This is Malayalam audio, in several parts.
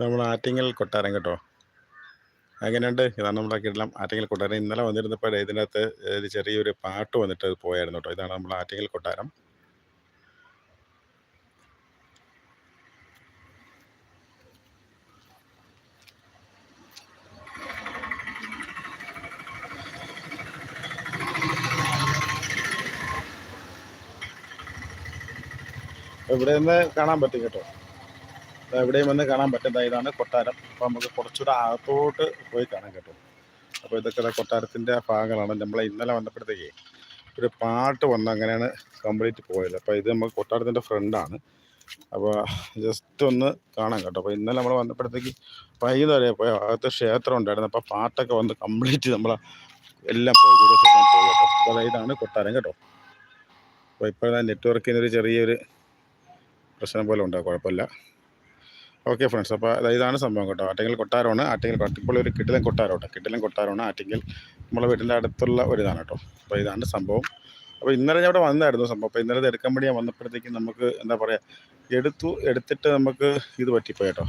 നമ്മൾ ആറ്റിങ്ങൽ കൊട്ടാരം കേട്ടോ. അങ്ങനെയുണ്ട് ഇതാണ് നമ്മളെ കിടലം ആറ്റിങ്ങൽ കൊട്ടാരം. ഇന്നലെ വന്നിരുന്നപ്പോൾ ഇതിനകത്ത് ഒരു ചെറിയൊരു പാട്ട് വന്നിട്ട് പോയായിരുന്നു കേട്ടോ. ഇതാണ് നമ്മൾ ആറ്റിങ്ങൽ കൊട്ടാരം. ഇവിടെ നിന്ന് കാണാൻ പറ്റും കേട്ടോ. ദാ ഇവിടെയും വന്ന് കാണാൻ പറ്റുന്ന ഇതാണ് കൊട്ടാരം. അപ്പോൾ നമുക്ക് കുറച്ചുകൂടെ അകത്തോട്ട് പോയി കാണാൻ കേട്ടോ അപ്പോൾ ഇതൊക്കെ കൊട്ടാരത്തിന്റെ ഭാഗങ്ങളാണ്. നമ്മൾ ഇന്നലെ വന്നപ്പോഴത്തേക്ക് ഒരു പാട്ട് വന്ന് അങ്ങനെയാണ് കംപ്ലീറ്റ് പോയത്. അപ്പോൾ ഇത് നമുക്ക് കൊട്ടാരത്തിന്റെ ഫ്രണ്ടാണ് അപ്പോൾ ജസ്റ്റ് ഒന്ന് കാണാൻ കേട്ടോ. അപ്പോൾ ഇന്നലെ നമ്മൾ വന്നപ്പോഴത്തേക്ക് വൈകുന്നേരം പോയി അകത്ത് ക്ഷേത്രം ഉണ്ടായിരുന്നു. അപ്പോൾ പാട്ടൊക്കെ വന്ന് കംപ്ലീറ്റ് നമ്മൾ എല്ലാം പോയി. കേട്ടോ. അപ്പോൾ ഇതാണ് കൊട്ടാരം കേട്ടോ. അപ്പോൾ ഇപ്പോഴത്തെ നെറ്റ്വർക്കിന് ഒരു ചെറിയൊരു പ്രശ്നം പോലെ ഉണ്ടാകും കുഴപ്പമില്ല. ഓക്കെ ഫ്രണ്ട്സ് അപ്പോൾ അതായത് ഇതാണ് സംഭവം കേട്ടോ. ആറ്റിങ്ങൽ കൊട്ടാരമാണ്. ആറ്റിങ്ങൽ ഇപ്പോൾ ഒരു കിട്ടിലൻ കൊട്ടാരമാണ് കിട്ടിലും കൊട്ടാരമാണ് ആറ്റിങ്ങൽ. നമ്മളെ വീട്ടിന്റെ അടുത്തുള്ള ഒരു ഇതാണ് കേട്ടോ. അപ്പോൾ ഇതാണ് സംഭവം. അപ്പോൾ ഇന്നലെ ഞാൻ ഇവിടെ വന്നായിരുന്നു സംഭവം. അപ്പോൾ ഇന്നലെ എടുക്കാൻ വേണ്ടി ഞാൻ വന്നപ്പോഴത്തേക്കും നമുക്ക് എന്താ പറയുക എടുത്തു എടുത്തിട്ട് നമുക്ക് ഇത് പറ്റിപ്പോയി കേട്ടോ.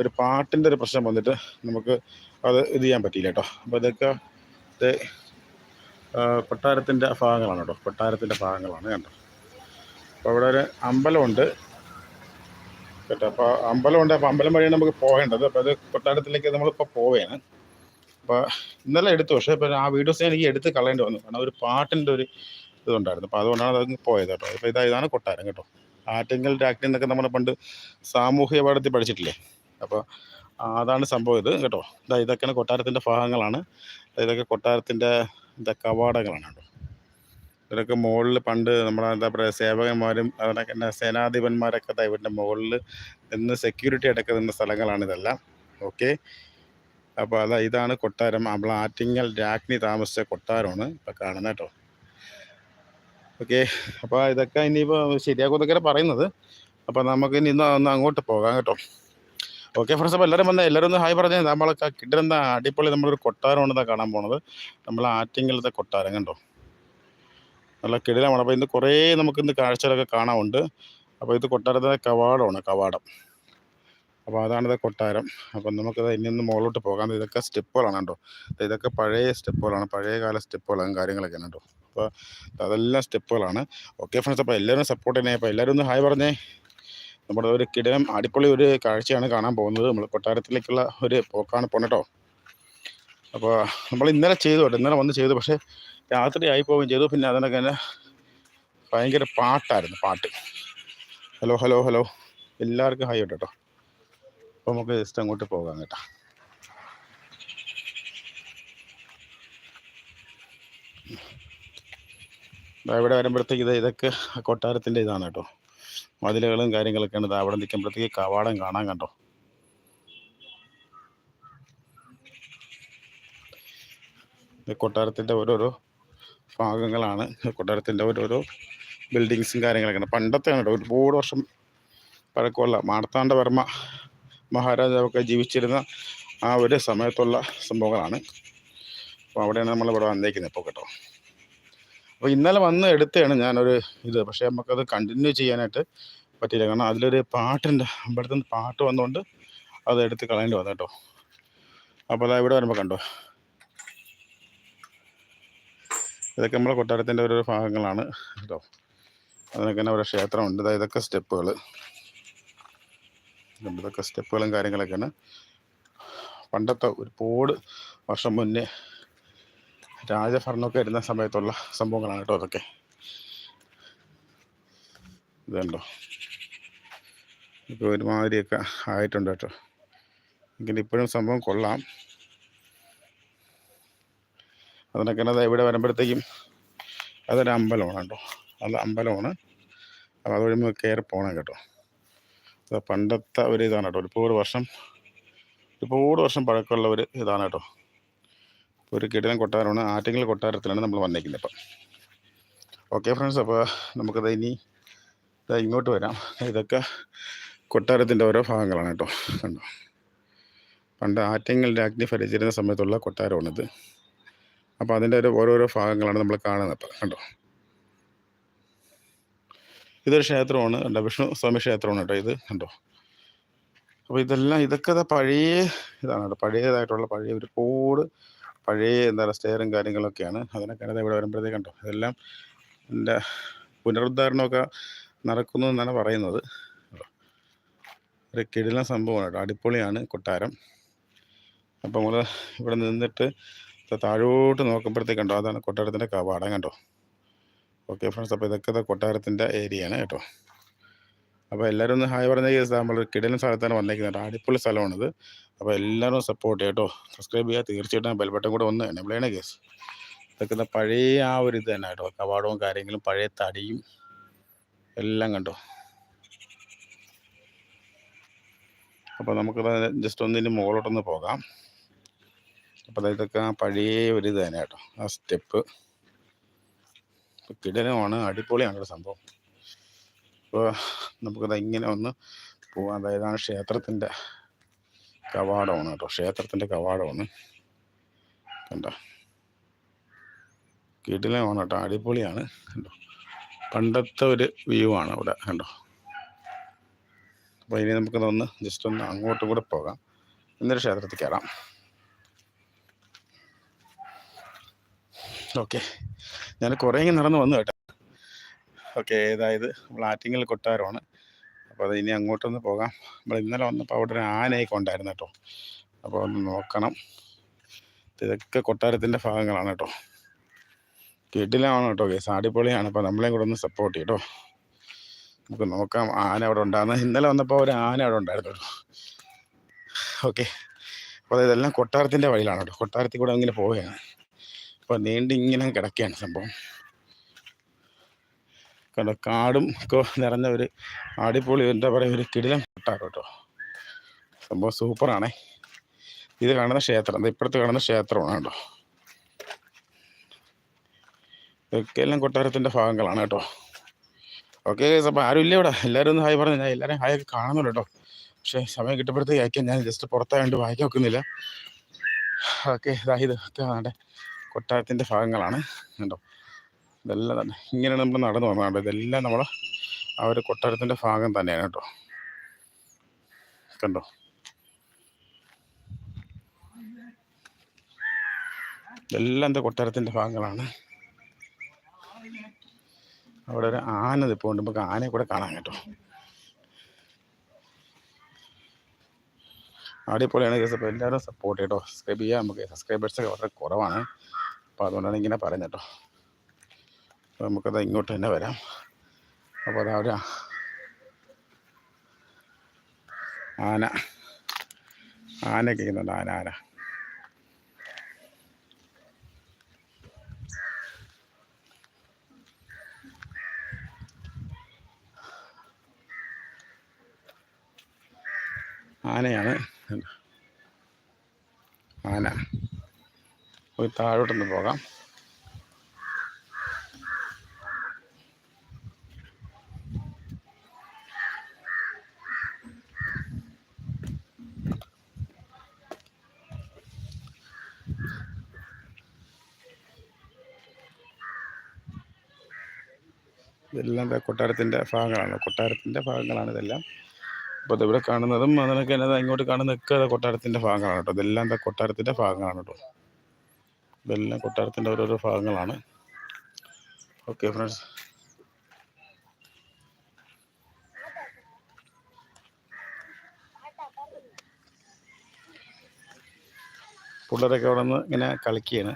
ഒരു പാട്ടിന്റെ ഒരു പ്രശ്നം വന്നിട്ട് നമുക്ക് അത് ഇത് ചെയ്യാൻ പറ്റിയില്ല കേട്ടോ. അപ്പോൾ ഇതൊക്കെ കൊട്ടാരത്തിന്റെ ഭാഗങ്ങളാണ് കേട്ടോ. കൊട്ടാരത്തിന്റെ ഭാഗങ്ങളാണ് കണ്ടോ. അപ്പോൾ ഇവിടെ ഒരു അമ്പലമുണ്ട്. കേട്ടോ. അപ്പോൾ അമ്പലമുണ്ട് അപ്പോൾ അമ്പലം വഴിയാണ് നമുക്ക് പോകേണ്ടത്. അപ്പോൾ അത് കൊട്ടാരത്തിലേക്ക് നമ്മളിപ്പോൾ പോവുകയാണ് അപ്പോൾ ഇന്നലെ എടുത്തു. പക്ഷേ ഇപ്പോൾ ആ വീഡിയോസ് ഞാൻ എനിക്ക് എടുത്ത് കളയേണ്ടി വന്നു. കാരണം ഒരു പാട്ടിന്റെ ഒരു ഇതുണ്ടായിരുന്നു. അപ്പോൾ അതുകൊണ്ടാണ് അതങ്ങ് പോയത് കേട്ടോ. അപ്പോൾ ഇതാ ഇതാണ് കൊട്ടാരം കേട്ടോ. ആറ്റിങ്ങൽ രാജ്ഞി എന്നൊക്കെ നമ്മൾ പണ്ട് സാമൂഹ്യ പാഠത്തിൽ പഠിച്ചിട്ടില്ലേ? അപ്പോൾ അതാണ് സംഭവം ഇത് കേട്ടോ. ഇതാ ഇതൊക്കെയാണ് കൊട്ടാരത്തിന്റെ ഭാഗങ്ങളാണ്. ഇതൊക്കെ കൊട്ടാരത്തിന്റെ കവാടങ്ങളാണ് കേട്ടോ. ഇവരൊക്കെ മുകളിൽ പണ്ട് നമ്മുടെ എന്താ പറയുക സേവകന്മാരും അതിനൊക്കെ തന്നെ സേനാധിപന്മാരൊക്കെ ഇവരുടെ മുകളിൽ നിന്ന് സെക്യൂരിറ്റി അടക്കം നിന്ന സ്ഥലങ്ങളാണ് ഇതെല്ലാം. ഓക്കെ അപ്പോൾ അതാ ഇതാണ് കൊട്ടാരം. നമ്മൾ ആറ്റിങ്ങൽ രാജ്ഞി താമസിച്ച കൊട്ടാരമാണ് ഇപ്പോൾ കാണുന്നത് കേട്ടോ. ഓക്കെ അപ്പോൾ ഇതൊക്കെ ഇനിയിപ്പോൾ ശരിയാക്കുമെന്നൊക്കെ പറയുന്നത്. അപ്പോൾ നമുക്ക് ഇനി ഒന്ന് അങ്ങോട്ട് പോകാം കേട്ടോ. ഓക്കെ ഫ്രണ്ട്സ് അപ്പോൾ എല്ലാവരും വന്ന്. എല്ലാവരും ഒന്ന് ഹായ് പറഞ്ഞാൽ നമ്മളൊക്കെ കിട്ടുന്ന അടിപൊളി നമ്മളൊരു കൊട്ടാരമാണ് കാണാൻ പോണത്. നമ്മൾ ആറ്റിങ്ങലത്തെ കൊട്ടാരം കണ്ടോ? നല്ല കിടിലമാണ്. അപ്പോൾ ഇന്ന് കുറേ നമുക്ക് ഇന്ന് കാഴ്ചകളൊക്കെ കാണാനുണ്ട്. അപ്പോൾ ഇത് കൊട്ടാരത്തിലെ കവാടമാണ് കവാടം. അപ്പോൾ അതാണിത് കൊട്ടാരം. അപ്പം നമുക്കത് ഇനി ഒന്ന് മുകളിലോട്ട് പോകാം. ഇതൊക്കെ സ്റ്റെപ്പുകളാണ് കേട്ടോ ഇതൊക്കെ പഴയ സ്റ്റെപ്പുകളാണ്. പഴയ കാല സ്റ്റെപ്പുകളും കാര്യങ്ങളൊക്കെയാണ് കേട്ടോ അപ്പോൾ അതെല്ലാം സ്റ്റെപ്പുകളാണ്. ഓക്കെ ഫ്രണ്ട്സ് അപ്പോൾ എല്ലാവരും സപ്പോർട്ട് ചെയ്യണേ. അപ്പോൾ എല്ലാവരും ഒന്ന് ഹായ് പറഞ്ഞേ. നമ്മുടെ ഒരു കിടനം അടിപൊളി ഒരു കാഴ്ചയാണ് കാണാൻ പോകുന്നത്. നമ്മൾ കൊട്ടാരത്തിലേക്കുള്ള ഒരു പോക്കാണ് പോണേട്ടോ അപ്പോൾ നമ്മൾ ഇന്നലെ ചെയ്തു കേട്ടോ. ഇന്നലെ വന്ന് ചെയ്തു. പക്ഷേ രാത്രി ആയി പോവുകയും ചെയ്തു. പിന്നെ അതിനൊക്കെ തന്നെ ഭയങ്കര പാട്ടായിരുന്നു പാട്ട്. Hello hello hello. എല്ലാവർക്കും ഹായ് കേട്ടോ. അപ്പോൾ നമുക്ക് ജസ്റ്റ് അങ്ങോട്ട് പോകാം കേട്ടോ. ഇവിടെ വരുമ്പോഴത്തേക്ക് ഇത് ഇതൊക്കെ കൊട്ടാരത്തിന്റെ ഇതാണ് കേട്ടോ. മതിലുകളും കാര്യങ്ങളൊക്കെയാണ് ഇത് അവിടെ നിൽക്കുമ്പോഴത്തേക്ക് കവാടം കാണാൻ കണ്ടോ? കൊട്ടാരത്തിന്റെ ഓരോരോ ഭാഗങ്ങളാണ്. കൊട്ടാരത്തിന്റെ ഓരോരോ ബിൽഡിങ്സും കാര്യങ്ങളൊക്കെ പണ്ടത്തെയാണ് കേട്ടോ ഒരുപാട് വർഷം പഴക്കമുള്ള മാർത്താണ്ഡവർമ്മ മഹാരാജാവൊക്കെ ജീവിച്ചിരുന്ന ആ ഒരു സമയത്തുള്ള സംഭവങ്ങളാണ്. അപ്പോൾ അവിടെയാണ് നമ്മളിവിടെ വന്നേക്കുന്നത് ഇപ്പോൾ കേട്ടോ. അപ്പോൾ ഇന്നലെ വന്ന് എടുത്തതാണ് ഞാനൊരു ഇത്. പക്ഷേ നമുക്കത് കണ്ടിന്യൂ ചെയ്യാനായിട്ട് പറ്റിയില്ല. കാരണം അതിലൊരു പാട്ടിന്റെ അമ്പലത്തിൽ നിന്ന് പാട്ട് വന്നുകൊണ്ട് അത് എടുത്ത് കളയേണ്ടി വന്നു കേട്ടോ. അപ്പോൾ അതാ ഇവിടെ വരുമ്പോൾ കണ്ടോ ഇതൊക്കെ നമ്മുടെ കൊട്ടാരത്തിന്റെ ഓരോ ഭാഗങ്ങളാണ് കേട്ടോ. അതിനൊക്കെ തന്നെ ഓരോ ക്ഷേത്രമുണ്ട്. ഇതൊക്കെ സ്റ്റെപ്പുകൾ ഇതൊക്കെ സ്റ്റെപ്പുകളും കാര്യങ്ങളൊക്കെയാണ്. പണ്ടത്തെ ഒരുപാട് വർഷം മുന്നേ രാജഭരണമൊക്കെ വരുന്ന സമയത്തുള്ള സംഭവങ്ങളാണ് കേട്ടോ അതൊക്കെ. ഇതുണ്ടോ? ഇപ്പോൾ ഒരുമാതിരിയൊക്കെ ആയിട്ടുണ്ട് കേട്ടോ. എങ്കിലും ഇപ്പോഴും സംഭവം കൊള്ളാം. അതിനൊക്കെ ഇവിടെ വരുമ്പോഴത്തേക്കും അതൊരു അമ്പലമാണ് കേട്ടോ. അത് അമ്പലമാണ്. അപ്പോൾ അതുവഴി നമുക്ക് കയറി പോകണം കേട്ടോ. അത് പണ്ടത്തെ ഒരു ഇതാണ് കേട്ടോ. ഒരുപാട് വർഷം ഒരുപാട് വർഷം പഴക്കമുള്ള ഒരു ഇതാണ് കേട്ടോ. ഒരു കിടിലൻ കൊട്ടാരമാണ്. ആറ്റിങ്ങൽ കൊട്ടാരത്തിലാണ് നമ്മൾ വന്നേക്കുന്നത് ഇപ്പം. ഓക്കെ ഫ്രണ്ട്സ് അപ്പോൾ നമുക്കത് ഇനി ഇങ്ങോട്ട് വരാം. ഇതൊക്കെ കൊട്ടാരത്തിന്റെ ഓരോ ഭാഗങ്ങളാണ് കേട്ടോ. കണ്ടോ? പണ്ട് ആറ്റിങ്ങൽ രാജ്ഞി ഫലിച്ചിരുന്ന സമയത്തുള്ള കൊട്ടാരമാണിത്. അപ്പോൾ അതിന്റെ ഒരു ഓരോരോ ഭാഗങ്ങളാണ് നമ്മൾ കാണുന്നത് കണ്ടോ? ഇതൊരു ക്ഷേത്രമാണ്. കണ്ടോ? വിഷ്ണു സ്വാമി ക്ഷേത്രമാണ് കേട്ടോ ഇത്. കണ്ടോ? അപ്പോൾ ഇതെല്ലാം ഇതൊക്കെ പഴയ ഇതാണ് കേട്ടോ. പഴയതായിട്ടുള്ള പഴയ ഒരുപാട് പഴയ എന്താ പറയുക സ്റ്റെയറും കാര്യങ്ങളൊക്കെയാണ്. അതിനൊക്കെ ഇവിടെ വരുമ്പോഴത്തേക്ക് കണ്ടോ? ഇതെല്ലാം എന്റെ പുനരുദ്ധാരണമൊക്കെ നടക്കുന്നു എന്നാണ് പറയുന്നത്. ഒരു കിടിലം സംഭവമാണ് കേട്ടോ. അടിപൊളിയാണ് കൊട്ടാരം. അപ്പോൾ നമ്മൾ ഇവിടെ നിന്നിട്ട് താഴോട്ട് നോക്കുമ്പോഴത്തേക്ക് കണ്ടോ? അതാണ് കൊട്ടാരത്തിന്റെ കവാടം കണ്ടോ? ഓക്കെ ഫ്രണ്ട്സ് അപ്പോൾ ഇതൊക്കെ കൊട്ടാരത്തിന്റെ കൊട്ടാരത്തിന്റെ ഏരിയയാണ് കേട്ടോ. അപ്പോൾ എല്ലാവരും ഒന്ന് ഹായ് പറഞ്ഞ കേസ് നമ്മൾ കിടലും സ്ഥലത്താണ് വന്നേക്കുന്നത്. അടിപൊളി സ്ഥലമാണിത്. അപ്പോൾ എല്ലാവരും സപ്പോർട്ട് ചെയ്യട്ടോ സബ്സ്ക്രൈബ് ചെയ്യുക തീർച്ചയായിട്ടും ബെൽ ബട്ടൺ കൂടെ ഒന്ന് എനേബിൾ ചെയ്യണേ കേസ് ഇതൊക്കെ പഴയ ആ ഒരു ഇത് തന്നെ കേട്ടോ. കവാടവും കാര്യങ്ങളും പഴയ തടിയും എല്ലാം കണ്ടോ? അപ്പോൾ നമുക്ക് ജസ്റ്റ് ഒന്നിന് മുകളിലോട്ടൊന്ന് പോകാം. അപ്പോൾ ഇതൊക്കെ പഴയ ഒരു ഇത് തന്നെ കേട്ടോ. ആ സ്റ്റെപ്പ്. കിടലമാണ്. അടിപൊളിയാണ് കേട്ടോ സംഭവം. അപ്പോൾ നമുക്കത് ഇങ്ങനെ ഒന്ന് പോകാം അതായത് ആ ക്ഷേത്രത്തിന്റെ കവാടമാണ് കേട്ടോ. ക്ഷേത്രത്തിന്റെ കവാടമാണ്. കണ്ടോ? കിടിലമാണ് കേട്ടോ. അടിപൊളിയാണ്. കണ്ടോ? പണ്ടത്തെ ഒരു വ്യൂ ആണ് അവിടെ. കണ്ടോ? അപ്പോൾ ഇനി നമുക്കതൊന്ന് ജസ്റ്റ് ഒന്ന് അങ്ങോട്ടും കൂടെ പോകാം. എന്നിട്ട് ക്ഷേത്രത്തിൽ കയറാം. ഓക്കെ. ഞാൻ കുറേ ഇങ്ങനെ നടന്ന് വന്നു കേട്ടോ. ഓക്കെ അതായത് നമ്മൾ ആറ്റിങ്ങൽ കൊട്ടാരമാണ്. അപ്പോൾ അത് ഇനി അങ്ങോട്ടൊന്ന് പോകാം. നമ്മൾ ഇന്നലെ വന്നപ്പോൾ അവിടെ ഒരു ആനയൊക്കെ ഉണ്ടായിരുന്നു കേട്ടോ. അപ്പോൾ ഒന്ന് നോക്കണം. ഇതൊക്കെ കൊട്ടാരത്തിന്റെ ഭാഗങ്ങളാണ് കേട്ടോ. കെട്ടിലാണ് കേട്ടോ കേസ്. അടിപൊളിയാണ്. അപ്പോൾ നമ്മളെയും കൂടെ ഒന്ന് സപ്പോർട്ട് ചെയ്യും കേട്ടോ. നമുക്ക് നോക്കാം ആന അവിടെ ഉണ്ടാകുന്ന. ഇന്നലെ വന്നപ്പോൾ ഒരു ആന അവിടെ ഉണ്ടായിരുന്നു കേട്ടോ. ഓക്കെ. അപ്പോൾ ഇതെല്ലാം കൊട്ടാരത്തിന്റെ വഴിയിലാണ് കേട്ടോ. കൊട്ടാരത്തിൽ കൂടെ അങ്ങനെ പോവുകയാണ്. അപ്പോൾ നീണ്ട് ഇങ്ങനെ കിടക്കുകയാണ് സംഭവം. കണ്ടോ കാടും ഒക്കെ നിറഞ്ഞ ഒരു അടിപൊളി എന്താ പറയുക ഒരു കിടിലം കൊട്ടാരം കേട്ടോ സംഭവം സൂപ്പറാണേ. ഇത് കാണുന്ന ക്ഷേത്രം ഇപ്പുറത്ത് കാണുന്ന ക്ഷേത്രമാണ് കേട്ടോ. ഇതൊക്കെ എല്ലാം കൊട്ടാരത്തിന്റെ ഭാഗങ്ങളാണ് കേട്ടോ. ഓക്കെ അപ്പോൾ ആരും ഇല്ല ഇവിടെ. എല്ലാവരും ഒന്ന് ഹായ് പറഞ്ഞു ഞാൻ എല്ലാവരും ഹായ് ഒക്കെ കാണുന്നുണ്ട് കേട്ടോ. പക്ഷേ സമയം കിട്ടുമ്പോഴത്തേക്ക് അയക്കാൻ ഞാൻ ജസ്റ്റ് പുറത്തായതുകൊണ്ട് വായിക്കാൻ വെക്കുന്നില്ല ഓക്കെ ഇതായത് ഒക്കെ ആണ്ടെ കൊട്ടാരത്തിന്റെ ഭാഗങ്ങളാണ്. കണ്ടോ? ഇതെല്ലാം തന്നെ. ഇങ്ങനെ നമ്മൾ നടന്നു വന്നതാണ് ഇതെല്ലാം നമ്മൾ ആ ഒരു കൊട്ടാരത്തിന്റെ ഭാഗം തന്നെയാണ് കേട്ടോ. കണ്ടോ? ഇതെല്ലാം എന്താ കൊട്ടാരത്തിന്റെ ഭാഗങ്ങളാണ്. അവിടെ ഒരു ആന ഉണ്ട് നമുക്ക് ആനയെ കൂടെ കാണാം കേട്ടോ. അടിപൊളിയാണ് കേസ് അപ്പോൾ എല്ലാവരും സപ്പോർട്ട് ചെയ്യട്ടോ സബ്സ്ക്രൈബ് ചെയ്യാം. നമുക്ക് സബ്സ്ക്രൈബേഴ്സൊക്കെ വളരെ കുറവാണ്. അപ്പോൾ അതുകൊണ്ടാണ് ഇങ്ങനെ പറയുന്നത് കേട്ടോ. അപ്പോൾ നമുക്കത് ഇങ്ങോട്ട് തന്നെ വരാം. അപ്പോൾ അതാ ഒരു ആന. ആന കേൾക്കുന്നുണ്ട്? ആന ആന. ആനയാണ്. ആന. പോയി താഴോട്ടൊന്ന് പോകാം. ഇതെല്ലാം കൊട്ടാരത്തിന്റെ ഭാഗങ്ങളാണ്. കൊട്ടാരത്തിന്റെ ഭാഗങ്ങളാണ് ഇതെല്ലാം. അപ്പോൾ ഇവിടെ കാണുന്നതും അതിനൊക്കെ ഇങ്ങോട്ട് കാണുന്നതൊക്കെ കൊട്ടാരത്തിന്റെ ഭാഗങ്ങളാണ് കേട്ടോ. ഇതെല്ലാം കൊട്ടാരത്തിന്റെ ഭാഗങ്ങളാണ് കേട്ടോ. ഇതെല്ലാം കൊട്ടാരത്തിന്റെ ഓരോരോ ഭാഗങ്ങളാണ്. ഓക്കെ ഫ്രണ്ട്സ് പിള്ളേരൊക്കെ അവിടെ നിന്ന് ഇങ്ങനെ കളിക്കുകയാണ്.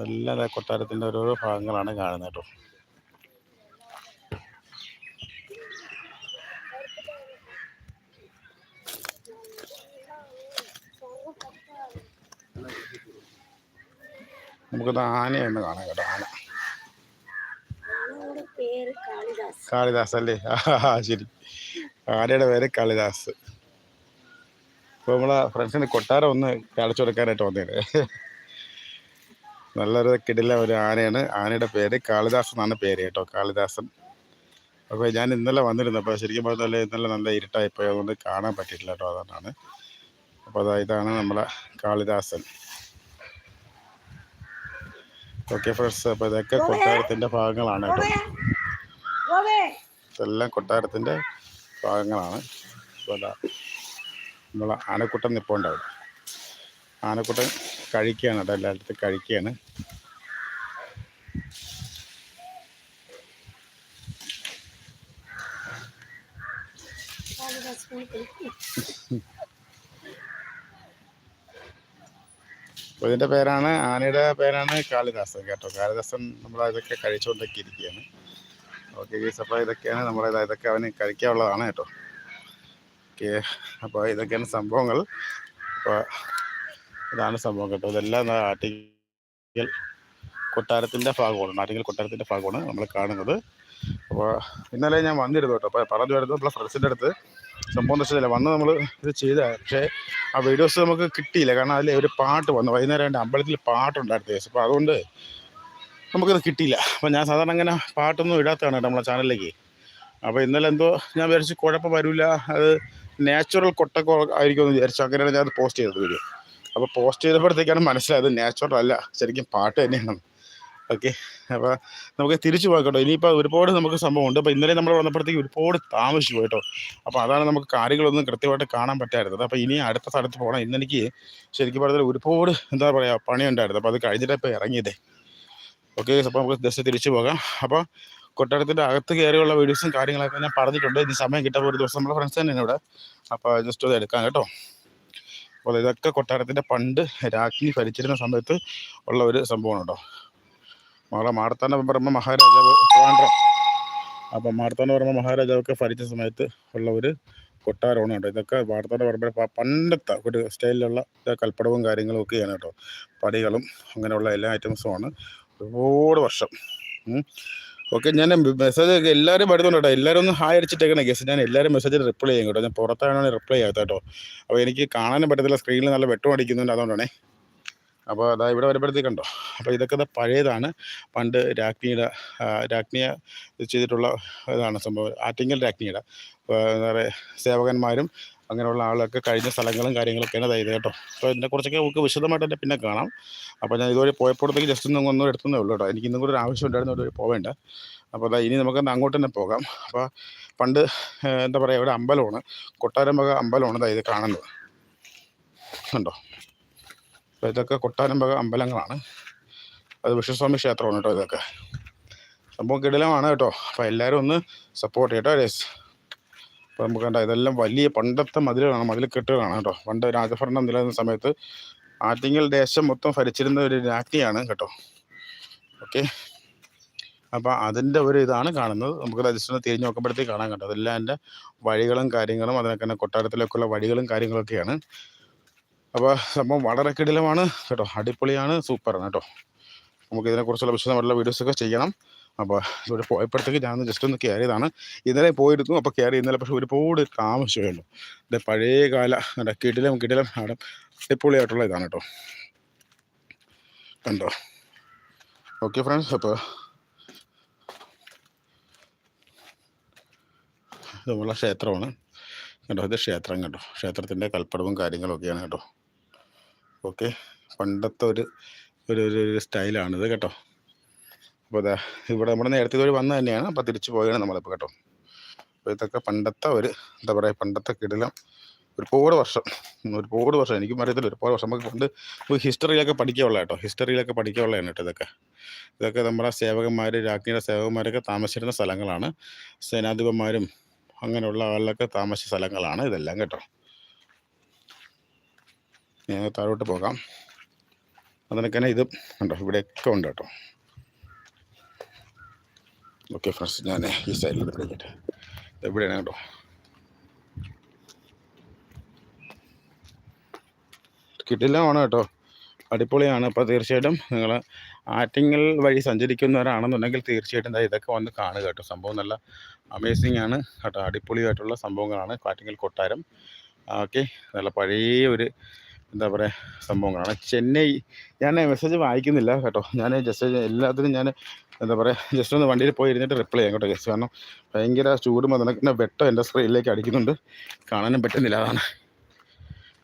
നല്ല കൊട്ടാരത്തിന്റെ ഓരോരോ ഭാഗങ്ങളാണ് കാണുന്നത് കേട്ടോ. നമുക്കത് ആനയൊന്ന് കാണാം കേട്ടോ ആന. കാളിദാസ്. അല്ലേ? ആ ശരി. ആനയുടെ പേര് കാളിദാസ്. ഇപ്പോൾ നമ്മളെ ഫ്രണ്ട്സിന് കൊട്ടാരം ഒന്ന് കാണിച്ചു കൊടുക്കാനായിട്ട് വന്നേനെ. നല്ലൊരു കിടില ഒരു ആനയാണ്. ആനയുടെ പേര് കാളിദാസ് എന്നാണ് പേര് കേട്ടോ കാളിദാസൻ. അപ്പോൾ ഞാൻ ഇന്നലെ വന്നിരുന്നു. അപ്പോൾ ശരിക്കും പറഞ്ഞാൽ ഇന്നലെ നല്ല ഇരുട്ടായിപ്പോയി. അതുകൊണ്ട് കാണാൻ പറ്റിയിട്ടില്ല കേട്ടോ അതുകൊണ്ടാണ് അപ്പോൾ അതാ ഇതാണ് നമ്മളെ കാളിദാസൻ. ഓക്കെ ഫ്രണ്ട്സ് അപ്പോൾ ഇതൊക്കെ കൊട്ടാരത്തിന്റെ ഭാഗങ്ങളാണ് കേട്ടോ. ഇതെല്ലാം കൊട്ടാരത്തിന്റെ ഭാഗങ്ങളാണ്. അപ്പോൾ അതാ നമ്മളെ ആനക്കൂട്ടം നിൽപ്പുണ്ട് അവിടെ ആനക്കുട്ടൻ കഴിക്കുകയാണ് കേട്ടോ എല്ലായിടത്തും കഴിക്കുകയാണ്. അപ്പോൾ ഇതിന്റെ പേരാണ് ആനയുടെ പേരാണ് കാളിദാസൻ കേട്ടോ. കാളിദാസൻ നമ്മൾ ഇതൊക്കെ കഴിച്ചുകൊണ്ടൊക്കെ ഇരിക്കുകയാണ് ഓക്കെ ഗീസ് അപ്പോൾ ഇതൊക്കെയാണ് നമ്മുടെ ഇതൊക്കെ അവന് കഴിക്കാനുള്ളതാണ് കേട്ടോ. ഓക്കെ അപ്പോൾ ഇതൊക്കെയാണ് സംഭവങ്ങൾ. അപ്പോൾ ഇതാണ് സംഭവം കേട്ടോ. ഇതെല്ലാം ദാ ആറ്റിങ്ങൽ കൊട്ടാരത്തിന്റെ ഭാഗമാണ് ആറ്റിങ്ങൽ കൊട്ടാരത്തിന്റെ ഭാഗമാണ് നമ്മൾ കാണുന്നത്. അപ്പോൾ ഇന്നലെ ഞാൻ വന്നിരുന്നു കേട്ടോ. അപ്പോൾ പറഞ്ഞു വരുന്നത് നമ്മളെ ഫ്രണ്ട്സിന്റെ അടുത്ത്. സംഭവം എന്ന് വെച്ചാൽ വന്ന് നമ്മൾ ഇത് ചെയ്ത പക്ഷേ ആ വീഡിയോസ് നമുക്ക് കിട്ടിയില്ല. കാരണം അതിൽ ഒരു പാട്ട് വന്നു. വൈകുന്നേരം എന്റെ അമ്പലത്തിൽ പാട്ടുണ്ടായിരുന്നു കേസ്. അപ്പോൾ അതുകൊണ്ട് നമുക്കത് കിട്ടിയില്ല. അപ്പോൾ ഞാൻ സാധാരണ അങ്ങനെ പാട്ടൊന്നും ഇടാത്തതാണ് നമ്മളെ ചാനലിലേക്ക്. അപ്പോൾ ഇന്നലെ എന്തോ ഞാൻ വിചാരിച്ചു കുഴപ്പം വരില്ല അത് നാച്ചുറൽ കൊട്ടക്കോ ആയിരിക്കുമെന്ന് വിചാരിച്ചു. അങ്ങനെയാണ് ഞാൻ അത് പോസ്റ്റ് ചെയ്തത് വീഡിയോ അപ്പോൾ പോസ്റ്റ് ചെയ്തപ്പോഴത്തേക്കാണ് മനസ്സിലായത് നാച്ചുറൽ അല്ല. ശരിക്കും പാട്ട് തന്നെയാണ്. ഓക്കെ. അപ്പോൾ നമുക്ക് തിരിച്ചു പോയിക്കോട്ടോ കേട്ടോ. ഇനിയിപ്പോൾ ഒരുപാട് നമുക്ക് സംഭവമുണ്ട്. അപ്പോൾ ഇന്നലെ നമ്മൾ വന്നപ്പോഴത്തേക്ക് ഒരുപാട് താമസിച്ചു കേട്ടോ. അപ്പോൾ അതാണ് നമുക്ക് കാര്യങ്ങളൊന്നും കൃത്യമായിട്ട് കാണാൻ പറ്റായിരുന്നത് അപ്പോൾ ഇനി അടുത്ത സ്ഥലത്ത് പോകണം. ഇന്നെനിക്ക് ശരിക്കും പറഞ്ഞാൽ ഒരുപാട് എന്താ പറയുക പണിയുണ്ടായിരുന്നു. അപ്പോൾ അത് കഴിഞ്ഞിട്ട് ഇപ്പോൾ ഇറങ്ങിയതേ. ഓക്കെ അപ്പോൾ നമുക്ക് ജസ്റ്റ് തിരിച്ചു പോകാം. അപ്പോൾ കൊട്ടാരത്തിന്റെ അകത്ത് കയറിയുള്ള വീഡിയോസും കാര്യങ്ങളൊക്കെ ഞാൻ പറഞ്ഞിട്ടുണ്ട്. ഇനി സമയം കിട്ടുമ്പോൾ ഒരു ദിവസം നമ്മുടെ ഫ്രണ്ട്സ് തന്നെയാണ് ഇവിടെ. അപ്പോൾ ജസ്റ്റ് അത് എടുക്കാം കേട്ടോ. അപ്പോൾ ഇതൊക്കെ കൊട്ടാരത്തിന്റെ പണ്ട് രാജ്ഞി ഭരിച്ചിരുന്ന സമയത്ത് ഉള്ള ഒരു സംഭവമാണ് കേട്ടോ. നമ്മളെ മാർത്താന ബ്രഹ്മ മഹാരാജാവ് ട്രിവാൻഡ്രം അപ്പം മാർത്താന ബ്രഹ്മ മഹാരാജാവൊക്കെ ഭരിച്ച സമയത്ത് ഉള്ള ഒരു കൊട്ടാരമാണ് കേട്ടോ ഇതൊക്കെ മാർത്താന ബ്രഹ്മ പണ്ടത്തെ ഒരു സ്റ്റൈലിലുള്ള കൽപ്പടവും കാര്യങ്ങളും ഒക്കെയാണ് കേട്ടോ. പടികളും അങ്ങനെയുള്ള എല്ലാ ഐറ്റംസുമാണ് ഒരുപാട് വർഷം. ഓക്കെ ഞാൻ മെസ്സേജ് എല്ലാവരും വരുന്നുണ്ട് കേട്ടോ. എല്ലാവരും ഒന്ന് ഹായ് അടിച്ചിട്ടേക്കണേ. ഗസ് ഞാൻ എല്ലാവരും മെസ്സേജിൽ റിപ്ലൈ ചെയ്യും കേട്ടോ. ഞാൻ പുറത്താണ് റിപ്ലൈ ചെയ്യാത്ത കേട്ടോ. അപ്പോൾ എനിക്ക് കാണാനും പറ്റത്തില്ല. സ്ക്രീനിൽ നല്ല വെട്ടം അടിക്കുന്നുണ്ട്. അതുകൊണ്ടാണേ. അപ്പോൾ അതാ ഇവിടെ വരുമ്പോഴത്തേക്കുണ്ടോ അപ്പോൾ ഇതൊക്കെ പഴയതാണ്. പണ്ട് രാജ്ഞിയുടെ രാജ്ഞിയെ ചെയ്തിട്ടുള്ള ഇതാണ് സംഭവം. ആറ്റിങ്ങൽ രാജ്ഞിയുടെ. എന്താ പറയുക സേവകന്മാരും അങ്ങനെയുള്ള ആളൊക്കെ കഴിഞ്ഞ സ്ഥലങ്ങളും കാര്യങ്ങളൊക്കെയാണ് അതായത് കേട്ടോ. അപ്പോൾ ഇതിനെക്കുറിച്ചൊക്കെ നമുക്ക് വിശദമായിട്ട് തന്നെ പിന്നെ കാണാം. അപ്പോൾ ഞാൻ ഇതുവരെ പോയപ്പോഴത്തേക്ക് ജസ്റ്റ് ഒന്നും ഒന്നും എടുത്തതേ ഉള്ളൂ കേട്ടോ. എനിക്ക് ഇന്നും കൂടി ഒരു ആവശ്യം ഉണ്ടായിരുന്നു ഇതുവരെ പോവേണ്ട. അപ്പോൾ അതാ ഇനി നമുക്ക് അങ്ങോട്ട് തന്നെ പോകാം. അപ്പോൾ പണ്ട് എന്താ പറയുക ഇവിടെ അമ്പലമാണ്. കൊട്ടാരം വക അമ്പലമാണ് അതായത് കാണുന്നത്. കണ്ടോ? അപ്പോൾ ഇതൊക്കെ കൊട്ടാരം വക അമ്പലങ്ങളാണ്. അത് വിഷ്ണുസ്വാമി ക്ഷേത്രമാണ് കേട്ടോ ഇതൊക്കെ. സംഭവം കിടിലമാണ് കേട്ടോ. അപ്പോൾ എല്ലാവരും ഒന്ന് സപ്പോർട്ട് ചെയ്യട്ടോ രേസ് അപ്പോൾ നമുക്ക് കണ്ട ഇതെല്ലാം വലിയ പണ്ടത്തെ മതിലുകളാണ്. മതിൽ കെട്ടുകളാണ് കേട്ടോ. പണ്ട് രാജഭരണം നിലനിന്ന സമയത്ത് ആറ്റിങ്ങൽ ദേശം മൊത്തം ഭരിച്ചിരുന്ന ഒരു രാജ്ഞിയാണ് കേട്ടോ. ഓക്കെ. അപ്പോൾ അതിന്റെ ഒരു ഇതാണ് കാണുന്നത്. നമുക്ക് ജസ്റ്റ് ഒന്ന് തിരിഞ്ഞ് നോക്കുമ്പോഴത്തേക്ക് കാണാൻ കേട്ടോ അതെല്ലാം എന്റെ വഴികളും കാര്യങ്ങളും അതിനൊക്കെ തന്നെ കൊട്ടാരത്തിലേക്കുള്ള വഴികളും കാര്യങ്ങളൊക്കെയാണ്. അപ്പോൾ സംഭവം വളരെ കിടിലമാണ് കേട്ടോ. അടിപൊളിയാണ്. സൂപ്പറാണ് കേട്ടോ. നമുക്ക് ഇതിനെക്കുറിച്ചുള്ള വിശദമായിട്ടുള്ള വീഡിയോസൊക്കെ ചെയ്യണം. അപ്പോൾ ഇവിടെ പോയപ്പോഴത്തേക്ക് ഞാൻ ജസ്റ്റ് ഒന്ന് കയറിയതാണ് ഇന്നലെ പോയിരുന്നു അപ്പോൾ കയറി ഇന്നലെ പക്ഷേ ഒരുപാട് താമസിച്ചുള്ളൂ ഇത് പഴയ കാല എന്താ കിടിലം കിടിലം അവിടെ അടിപൊളിയായിട്ടുള്ള ഇതാണ് കേട്ടോ. കണ്ടോ? ഓക്കെ ഫ്രണ്ട്സ് അപ്പോൾ ഇത് നമ്മളെ ക്ഷേത്രമാണ്. കേട്ടോ ഇത് ക്ഷേത്രം കേട്ടോ ക്ഷേത്രത്തിന്റെ കൽപ്പടവും കാര്യങ്ങളൊക്കെയാണ് കേട്ടോ. ഓക്കെ. പണ്ടത്തെ ഒരു ഒരു ഒരു ഒരു സ്റ്റൈലാണിത് കേട്ടോ. അപ്പോൾ അതാ ഇവിടെ നമ്മുടെ നേരത്തെ ഇതുവരെ വന്നു തന്നെയാണ്. അപ്പോൾ തിരിച്ചു പോവുകയാണ് നമ്മളിപ്പോൾ കേട്ടോ. അപ്പോൾ ഇതൊക്കെ പണ്ടത്തെ ഒരു എന്താ പറയുക പണ്ടത്തെ കിടിലം ഒരുപാട് വർഷം ഒരുപാട് വർഷം എനിക്കും അറിയത്തില്ല ഒരുപാട് വർഷം. നമുക്ക് പണ്ട് ഹിസ്റ്ററിയിലൊക്കെ പഠിക്കാനുള്ള കേട്ടോ. ഹിസ്റ്ററിയിലൊക്കെ പഠിക്കാനുള്ളതാണ് കേട്ടോ ഇതൊക്കെ. ഇതൊക്കെ നമ്മുടെ സേവകന്മാർ രാജ്ഞിയുടെ സേവകന്മാരൊക്കെ താമസിച്ചിരുന്ന സ്ഥലങ്ങളാണ്. സേനാധിപന്മാരും അങ്ങനെയുള്ള ആളിലൊക്കെ താമസിച്ച സ്ഥലങ്ങളാണ് ഇതെല്ലാം കേട്ടോ. താഴോട്ട് പോകാം. അതിനൊക്കെ ഇത് ഉണ്ടോ ഇവിടെയൊക്കെ ഉണ്ട് കേട്ടോ. ഓക്കെ ഫ്രണ്ട്സ് ഞാൻ ഈ സൈഡിൽ കഴിഞ്ഞിട്ട് എവിടെയാണ് കേട്ടോ? കിട്ടില്ലമാണ് കേട്ടോ. അടിപൊളിയാണ്. അപ്പോൾ തീർച്ചയായിട്ടും നിങ്ങൾ ആറ്റിങ്ങൽ വഴി സഞ്ചരിക്കുന്നവരാണെന്നുണ്ടെങ്കിൽ തീർച്ചയായിട്ടും ഇതൊക്കെ വന്ന് കാണുക കേട്ടോ. സംഭവം നല്ല അമേസിങ് ആണ് കേട്ടോ. അടിപൊളിയായിട്ടുള്ള സംഭവങ്ങളാണ് ആറ്റിങ്ങൽ കൊട്ടാരം. ഓക്കെ നല്ല പഴയ ഒരു എന്താ പറയുക സംഭവങ്ങളാണ്. ചെന്നൈ ഞാൻ മെസ്സേജ് വായിക്കുന്നില്ല കേട്ടോ. ഞാൻ ജസ്റ്റ് എല്ലാത്തിനും ഞാൻ എന്താ പറയുക ജസ്റ്റ് ഒന്ന് വണ്ടിയിൽ പോയി ഇരുന്നിട്ട് റിപ്ലൈ ചെയ്യാം കേട്ടോ ജസ്റ്റ് കാരണം ഭയങ്കര ചൂടും അതിനൊക്കെ വെട്ടം എന്റെ സ്ക്രീനിലേക്ക് അടിക്കുന്നുണ്ട്. കാണാനും പറ്റുന്നില്ല അതാണ്.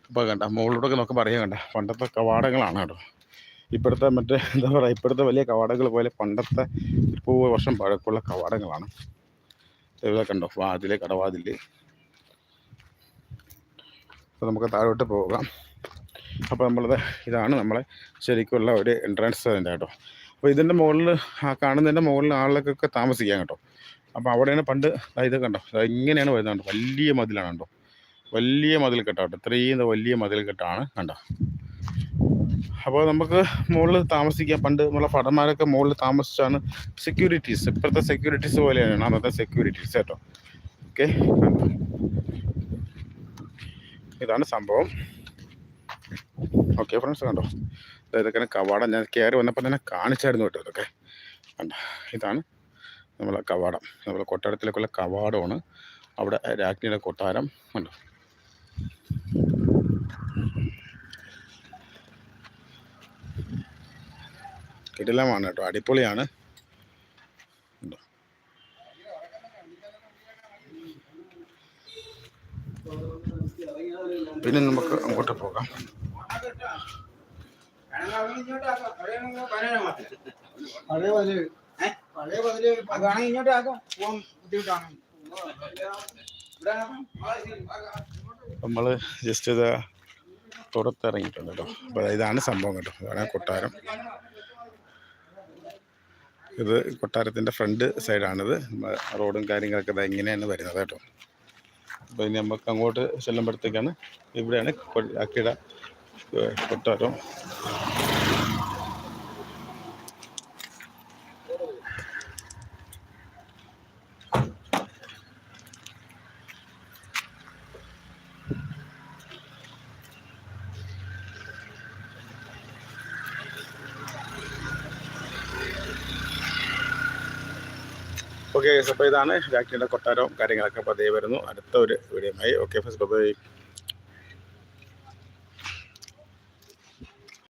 അപ്പോൾ കണ്ട മുകളിലൂടെ നമുക്ക് അറിയാം കണ്ട പണ്ടത്തെ കവാടങ്ങളാണ് കേട്ടോ. ഇപ്പോഴത്തെ മറ്റേ എന്താ പറയുക ഇപ്പോഴത്തെ വലിയ കവാടങ്ങൾ പോലെ പണ്ടത്തെ ഇപ്പോൾ വർഷം പഴക്കമുള്ള കവാടങ്ങളാണ്. ഇവിടെ കണ്ടോ വാതിൽ കടവാതിൽ അപ്പോൾ നമുക്ക് താഴോട്ട് പോകാം. അപ്പോൾ നമ്മളത് ഇതാണ് നമ്മളെ ശരിക്കുള്ള ഒരു എൻട്രൻസ് അതിന്റെ കേട്ടോ അപ്പോൾ ഇതിന്റെ മുകളിൽ ആ കാണുന്നതിന്റെ മുകളിൽ ആളുകൾക്കൊക്കെ താമസിക്കാം കേട്ടോ. അപ്പോൾ അവിടെയാണ് പണ്ട് ഇത് കണ്ടോ? ഇങ്ങനെയാണ് വരുന്നത് കണ്ടോ? വലിയ മതിലാണ് കണ്ടോ? വലിയ മതിൽ കെട്ടാട്ടോ ഇത്രയും വലിയ മതിൽ കെട്ടാണ് കണ്ടോ? അപ്പോൾ നമുക്ക് മുകളിൽ താമസിക്കാം. പണ്ട് നമ്മളെ ഭടന്മാരൊക്കെ മുകളിൽ താമസിച്ചാണ് സെക്യൂരിറ്റീസ് ഇപ്പോഴത്തെ സെക്യൂരിറ്റീസ് പോലെയാണ് അന്നത്തെ സെക്യൂരിറ്റീസ് കേട്ടോ. ഓക്കെ ഇതാണ് സംഭവം. ഓക്കെ ഫ്രണ്ട്സ് കണ്ടോ? ഇതൊക്കെ കവാടം. ഞാൻ കയറി വന്നപ്പോൾ തന്നെ കാണിച്ചായിരുന്നു കേട്ടോ ഇതൊക്കെ. കണ്ടോ? ഇതാണ് നമ്മളെ കവാടം. നമ്മളെ കൊട്ടാരത്തിലേക്കുള്ള കവാടമാണ്. അവിടെ രാജ്ഞിയുടെ കൊട്ടാരം. കണ്ടോ? കിടിലമാണ് കേട്ടോ. അടിപൊളിയാണ്. കണ്ടോ. പിന്നെ നമുക്ക് അങ്ങോട്ട് പോകാം. പഴയ പതിൽ പഴയ പതിൽ അതാണ് ഇങ്ങോട്ട് ആക്കാം. പോവാൻ ബുദ്ധിമുട്ടാണ്. ഇവിടെ നമ്മൾ ജസ്റ്റ് ഇത് പുറത്തിറങ്ങിയിട്ടുണ്ട് കേട്ടോ. അപ്പോൾ ഇതാണ് സംഭവം കേട്ടോ. ഇതാണ് കൊട്ടാരം. ഇത് കൊട്ടാരത്തിന്റെ ഫ്രണ്ട് സൈഡാണിത് റോഡും കാര്യങ്ങളൊക്കെ ഇതാ ഇങ്ങനെയാണ് വരുന്നത് കേട്ടോ. അപ്പോൾ ഇനി നമുക്ക് അങ്ങോട്ട് ചെല്ലുമ്പോഴത്തേക്കാണ് ഇവിടെയാണ് അക്കിട കൊട്ടാരം ഓക്കെ അപ്പോൾ ഇതാണ് രാജ്ഞിയുടെ കൊട്ടാരവും കാര്യങ്ങളൊക്കെ അതേ വരുന്നു. അടുത്ത ഒരു വീഡിയോയുമായി. Okay first by